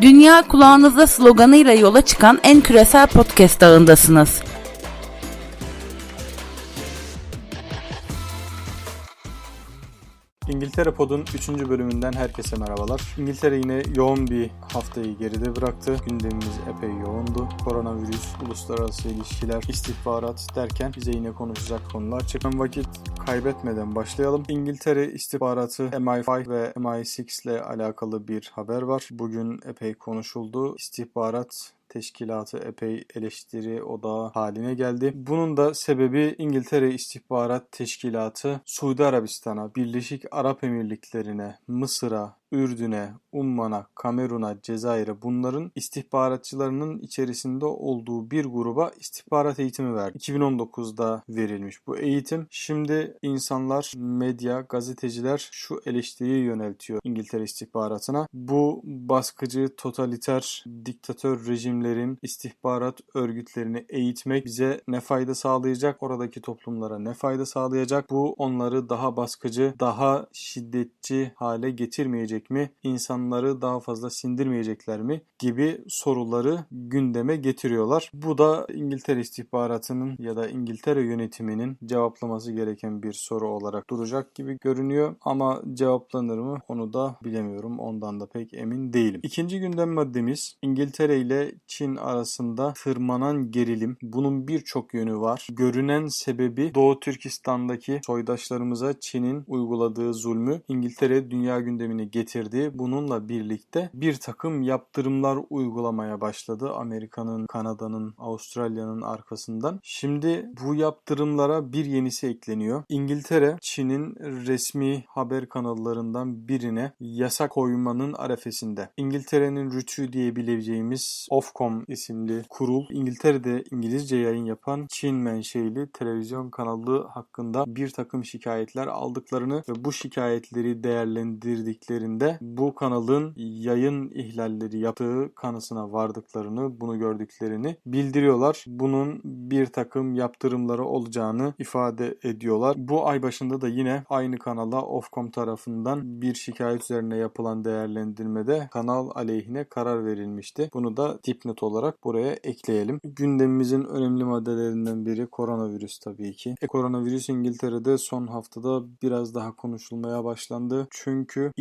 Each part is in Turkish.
Dünya kulağınızda sloganıyla yola çıkan en küresel podcast ağındasınız. İngiltere Pod'un 3. bölümünden herkese merhabalar. İngiltere yine yoğun bir haftayı geride bıraktı. Gündemimiz epey yoğundu. Koronavirüs, uluslararası ilişkiler, istihbarat derken bize yine konuşacak konular çıktı. Vakit kaybetmeden başlayalım. İngiltere istihbaratı MI5 ve MI6 ile alakalı bir haber var. Bugün epey konuşuldu. İstihbarat teşkilatı epey eleştiri odağı haline geldi. Bunun da sebebi İngiltere İstihbarat Teşkilatı Suudi Arabistan'a, Birleşik Arap Emirlikleri'ne, Mısır'a, Ürdün'e, Umman'a, Kamerun'a, Cezayir'e bunların istihbaratçılarının içerisinde olduğu bir gruba istihbarat eğitimi verdi. 2019'da verilmiş bu eğitim. Şimdi insanlar, medya, gazeteciler şu eleştiriyi yöneltiyor İngiltere istihbaratına. Bu baskıcı, totaliter, diktatör rejimlerin istihbarat örgütlerini eğitmek bize ne fayda sağlayacak? Oradaki toplumlara ne fayda sağlayacak? Bu onları daha baskıcı, daha şiddetçi hale getirmeyecek mi? İnsanları daha fazla sindirmeyecekler mi? Gibi soruları gündeme getiriyorlar. Bu da İngiltere istihbaratının ya da İngiltere yönetiminin cevaplaması gereken bir soru olarak duracak gibi görünüyor. Ama cevaplanır mı onu da bilemiyorum. Ondan da pek emin değilim. İkinci gündem maddemiz İngiltere ile Çin arasında tırmanan gerilim. Bunun birçok yönü var. Görünen sebebi Doğu Türkistan'daki soydaşlarımıza Çin'in uyguladığı zulmü İngiltere dünya gündemine getirdi. Bununla birlikte bir takım yaptırımlar uygulamaya başladı. Amerika'nın, Kanada'nın, Avustralya'nın arkasından. Şimdi bu yaptırımlara bir yenisi ekleniyor. İngiltere, Çin'in resmi haber kanallarından birine yasak koymanın arefesinde. İngiltere'nin rütü diyebileceğimiz Ofcom isimli kurul, İngiltere'de İngilizce yayın yapan Çin menşeli televizyon kanalı hakkında bir takım şikayetler aldıklarını ve bu şikayetleri değerlendirdiklerinde bu kanalın yayın ihlalleri yaptığı kanısına vardıklarını, bunu gördüklerini bildiriyorlar. Bunun bir takım yaptırımları olacağını ifade ediyorlar. Bu ay başında da yine aynı kanala Ofcom tarafından bir şikayet üzerine yapılan değerlendirmede kanal aleyhine karar verilmişti. Bunu da dipnot olarak buraya ekleyelim. Gündemimizin önemli maddelerinden biri koronavirüs tabii ki. E, koronavirüs İngiltere'de son haftada biraz daha konuşulmaya başlandı. Çünkü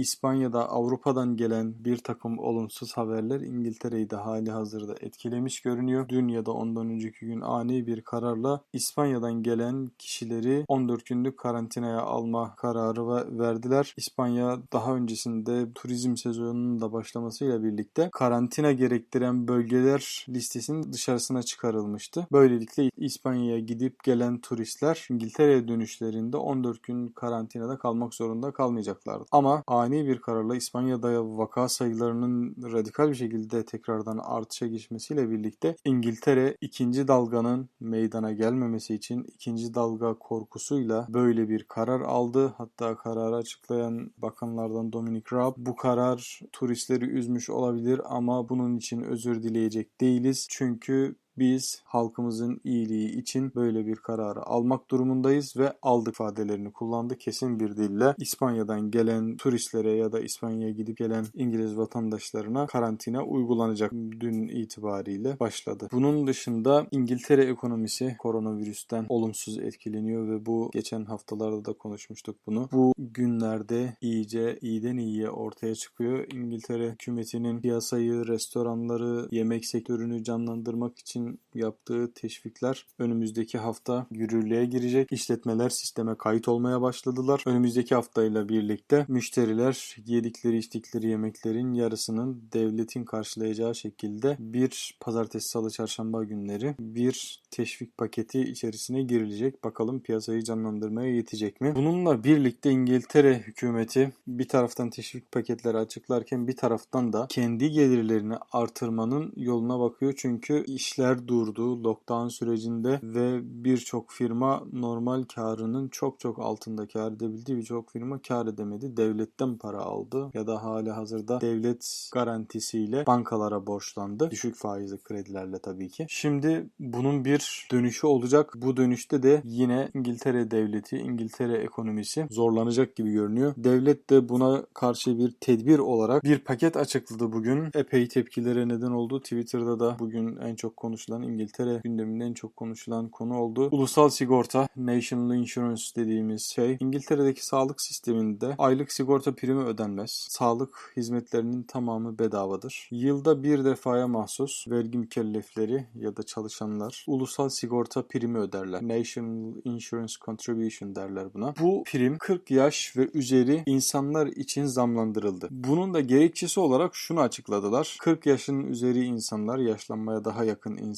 İspanya'da Avrupa'dan gelen bir takım olumsuz haberler İngiltere'yi de hali hazırda etkilemiş görünüyor. Dün ya da ondan önceki gün ani bir kararla İspanya'dan gelen kişileri 14 günlük karantinaya alma kararı verdiler. İspanya daha öncesinde turizm sezonunun da başlamasıyla birlikte karantina gerektiren bölgeler listesinin dışarısına çıkarılmıştı. Böylelikle İspanya'ya gidip gelen turistler İngiltere'ye dönüşlerinde 14 gün karantinada kalmak zorunda kalmayacaklardı. Ama ani bir kararla İspanya'da vaka sayılarının radikal bir şekilde tekrardan artışa geçmesiyle birlikte İngiltere ikinci dalganın meydana gelmemesi için ikinci dalga korkusuyla böyle bir karar aldı. Hatta kararı açıklayan bakanlardan Dominic Raab bu karar turistleri üzmüş olabilir ama bunun için özür dileyecek değiliz. Çünkü biz halkımızın iyiliği için böyle bir kararı almak durumundayız ve aldık ifadelerini kullandı kesin bir dille. İspanya'dan gelen turistlere ya da İspanya'ya gidip gelen İngiliz vatandaşlarına karantina uygulanacak dün itibariyle başladı. Bunun dışında İngiltere ekonomisi koronavirüsten olumsuz etkileniyor ve bu geçen haftalarda da konuşmuştuk bunu. Bu günlerde iyice iyiden iyiye ortaya çıkıyor. İngiltere hükümetinin piyasayı, restoranları, yemek sektörünü canlandırmak için yaptığı teşvikler önümüzdeki hafta yürürlüğe girecek. İşletmeler sisteme kayıt olmaya başladılar. Önümüzdeki haftayla birlikte müşteriler yedikleri içtikleri yemeklerin yarısının devletin karşılayacağı şekilde bir pazartesi, salı, çarşamba günleri bir teşvik paketi içerisine girilecek. Bakalım piyasayı canlandırmaya yetecek mi? Bununla birlikte İngiltere hükümeti bir taraftan teşvik paketleri açıklarken bir taraftan da kendi gelirlerini artırmanın yoluna bakıyor. Çünkü işler işler durdu lockdown sürecinde ve birçok firma normal karının çok çok altında kar edebildi. Birçok firma kar edemedi. Devletten para aldı ya da hali hazırda devlet garantisiyle bankalara borçlandı. Düşük faizli kredilerle tabii ki. Şimdi bunun bir dönüşü olacak. Bu dönüşte de yine İngiltere devleti, İngiltere ekonomisi zorlanacak gibi görünüyor. Devlet de buna karşı bir tedbir olarak bir paket açıkladı bugün. Epey tepkilere neden oldu. Twitter'da da bugün en çok konuşulan İngiltere gündeminde en çok konuşulan konu oldu. Ulusal sigorta, National Insurance dediğimiz şey İngiltere'deki sağlık sisteminde aylık sigorta primi ödenmez. Sağlık hizmetlerinin tamamı bedavadır. Yılda bir defaya mahsus vergi mükellefleri ya da çalışanlar ulusal sigorta primi öderler. National Insurance Contribution derler buna. Bu prim 40 yaş ve üzeri insanlar için zamlandırıldı. Bunun da gerekçesi olarak şunu açıkladılar. 40 yaşın üzeri insanlar, yaşlanmaya daha yakın insanlar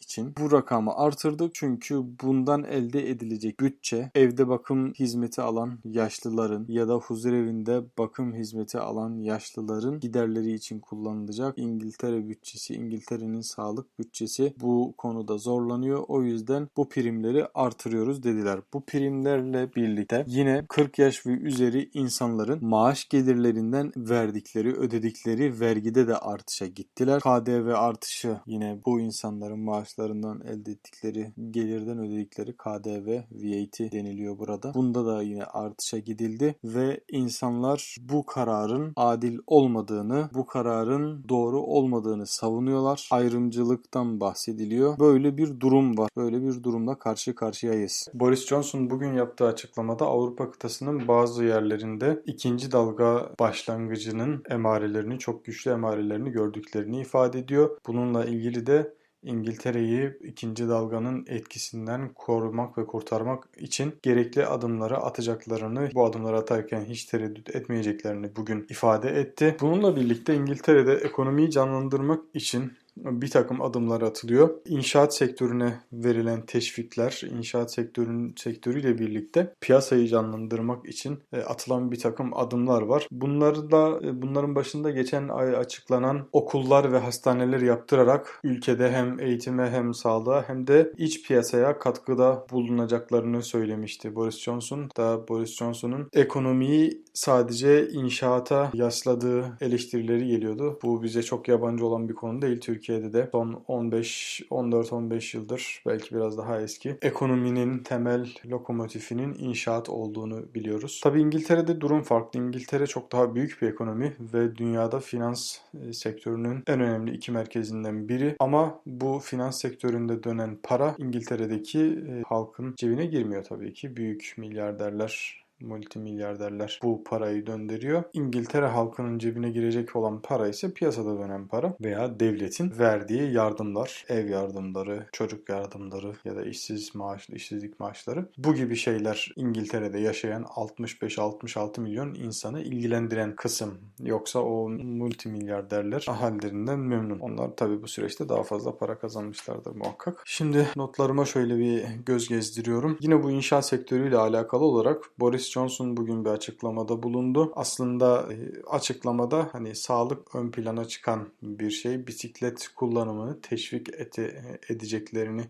için bu rakamı artırdık çünkü bundan elde edilecek bütçe evde bakım hizmeti alan yaşlıların ya da huzur evinde bakım hizmeti alan yaşlıların giderleri için kullanılacak. İngiltere bütçesi, İngiltere'nin sağlık bütçesi bu konuda zorlanıyor. O yüzden bu primleri artırıyoruz dediler. Bu primlerle birlikte yine 40 yaş ve üzeri insanların maaş gelirlerinden verdikleri, ödedikleri vergide de artışa gittiler. KDV artışı yine bu insanların maaşlarından elde ettikleri gelirden ödedikleri KDV, VAT deniliyor burada. Bunda da yine artışa gidildi ve insanlar bu kararın adil olmadığını, bu kararın doğru olmadığını savunuyorlar. Ayrımcılıktan bahsediliyor. Böyle bir durum var. Böyle bir durumla karşı karşıyayız. Boris Johnson bugün yaptığı açıklamada Avrupa kıtasının bazı yerlerinde ikinci dalga başlangıcının emarelerini, çok güçlü emarelerini gördüklerini ifade ediyor. Bununla ilgili de İngiltere'yi ikinci dalganın etkisinden korumak ve kurtarmak için gerekli adımları atacaklarını, bu adımları atarken hiç tereddüt etmeyeceklerini bugün ifade etti. Bununla birlikte İngiltere'de ekonomiyi canlandırmak için bir takım adımlar atılıyor. İnşaat sektörüne verilen teşvikler, inşaat sektörün sektörüyle birlikte piyasayı canlandırmak için e, atılan bir takım adımlar var. Bunları da e, bunların başında geçen ay açıklanan okullar ve hastaneler yaptırarak ülkede hem eğitime hem sağlığa hem de iç piyasaya katkıda bulunacaklarını söylemişti Boris Johnson. Da Boris Johnson'un ekonomiyi sadece inşaata yasladığı eleştirileri geliyordu. Bu bize çok yabancı olan bir konu değil. Türkiye'de de son 15 14-15 yıldır belki biraz daha eski ekonominin temel lokomotifinin inşaat olduğunu biliyoruz. Tabi İngiltere'de durum farklı. İngiltere çok daha büyük bir ekonomi ve dünyada finans e, sektörünün en önemli iki merkezinden biri. Ama bu finans sektöründe dönen para İngiltere'deki e, halkın cebine girmiyor tabii ki. Büyük milyarderler multimilyarderler bu parayı döndürüyor. İngiltere halkının cebine girecek olan para ise piyasada dönen para veya devletin verdiği yardımlar, ev yardımları, çocuk yardımları ya da işsiz maaş, işsizlik maaşları. Bu gibi şeyler İngiltere'de yaşayan 65-66 milyon insanı ilgilendiren kısım. Yoksa o multimilyarderler ahalilerinden memnun. Onlar tabii bu süreçte daha fazla para kazanmışlardır muhakkak. Şimdi notlarıma şöyle bir göz gezdiriyorum. Yine bu inşaat sektörüyle alakalı olarak Boris Johnson bugün bir açıklamada bulundu. Aslında e, açıklamada hani sağlık ön plana çıkan bir şey. Bisiklet kullanımını teşvik ete, edeceklerini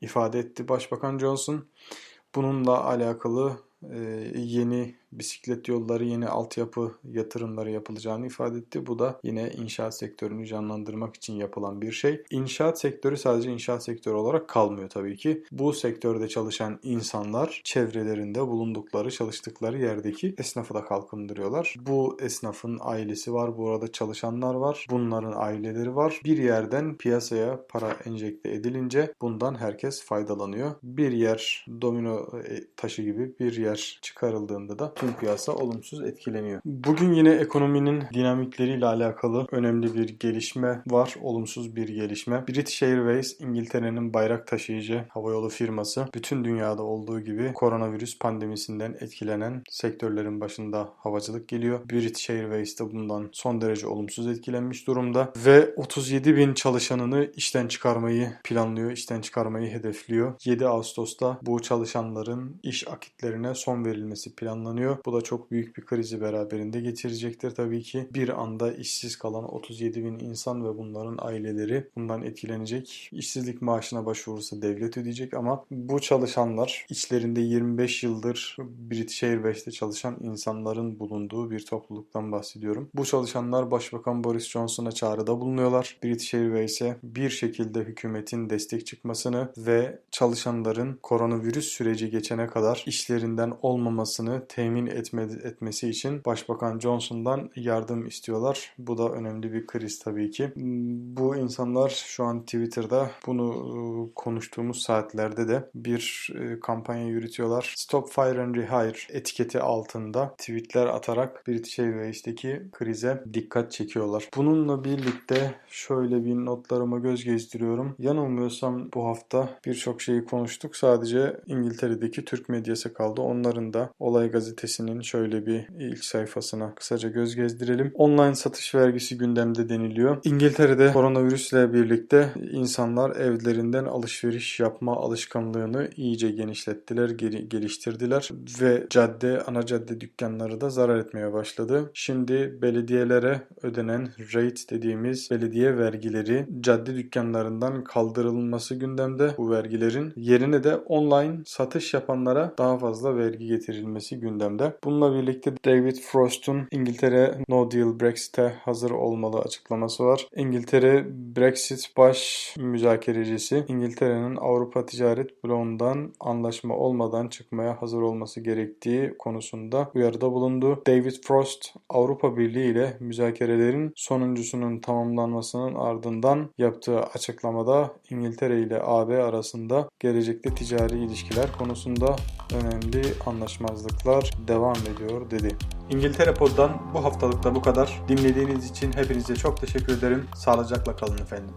ifade etti Başbakan Johnson. Bununla alakalı e, yeni bisiklet yolları, yeni altyapı yatırımları yapılacağını ifade etti. Bu da yine inşaat sektörünü canlandırmak için yapılan bir şey. İnşaat sektörü sadece inşaat sektörü olarak kalmıyor tabii ki. Bu sektörde çalışan insanlar çevrelerinde bulundukları, çalıştıkları yerdeki esnafı da kalkındırıyorlar. Bu esnafın ailesi var, burada çalışanlar var, bunların aileleri var. Bir yerden piyasaya para enjekte edilince bundan herkes faydalanıyor. Bir yer domino e, taşı gibi bir yer çıkarıldığında da tüm piyasa olumsuz etkileniyor. Bugün yine ekonominin dinamikleriyle alakalı önemli bir gelişme var. Olumsuz bir gelişme. British Airways İngiltere'nin bayrak taşıyıcı havayolu firması bütün dünyada olduğu gibi koronavirüs pandemisinden etkilenen sektörlerin başında havacılık geliyor. British Airways de bundan son derece olumsuz etkilenmiş durumda ve 37 bin çalışanını işten çıkarmayı planlıyor, işten çıkarmayı hedefliyor. 7 Ağustos'ta bu çalışanların iş akitlerine son verilmesi planlanıyor. Bekleniyor. Bu da çok büyük bir krizi beraberinde getirecektir tabii ki. Bir anda işsiz kalan 37 bin insan ve bunların aileleri bundan etkilenecek. İşsizlik maaşına başvurursa devlet ödeyecek ama bu çalışanlar içlerinde 25 yıldır British Airways'te çalışan insanların bulunduğu bir topluluktan bahsediyorum. Bu çalışanlar Başbakan Boris Johnson'a çağrıda bulunuyorlar. British Airways'e bir şekilde hükümetin destek çıkmasını ve çalışanların koronavirüs süreci geçene kadar işlerinden olmamasını temin etme, etmesi için Başbakan Johnson'dan yardım istiyorlar. Bu da önemli bir kriz tabii ki. Bu insanlar şu an Twitter'da bunu e, konuştuğumuz saatlerde de bir e, kampanya yürütüyorlar. Stop Fire and Rehire etiketi altında tweetler atarak British Airways'teki krize dikkat çekiyorlar. Bununla birlikte şöyle bir notlarıma göz gezdiriyorum. Yanılmıyorsam bu hafta birçok şeyi konuştuk. Sadece İngiltere'deki Türk medyası kaldı. Onların da Olay Gazetesi'nin şöyle bir ilk sayfasına kısaca göz gezdirelim. Online satış vergisi gündemde deniliyor. İngiltere'de koronavirüsle birlikte insanlar evlerinden alışveriş yapma alışkanlığını iyice genişlettiler, geri- geliştirdiler ve cadde, ana cadde dükkanları da zarar etmeye başladı. Şimdi belediyelere ödenen rate dediğimiz belediye vergileri cadde dükkanlarından kaldırılması gündemde bu vergilerin. Yerine de online satış yapanlara daha fazla vergi getirilmesi gündemde. Bununla birlikte David Frost'un İngiltere No Deal Brexit'e hazır olmalı açıklaması var. İngiltere Brexit baş müzakerecisi İngiltere'nin Avrupa Ticaret Bloğu'ndan anlaşma olmadan çıkmaya hazır olması gerektiği konusunda uyarıda bulundu. David Frost Avrupa Birliği ile müzakerelerin sonuncusunun tamamlanmasının ardından yaptığı açıklamada İngiltere ile AB arasında gelecekte ticari ilişkiler konusunda önemli anlaşmazlıklar devam ediyor dedi. İngiltere Pod'dan bu haftalık da bu kadar. Dinlediğiniz için hepinize çok teşekkür ederim. Sağlıcakla kalın efendim.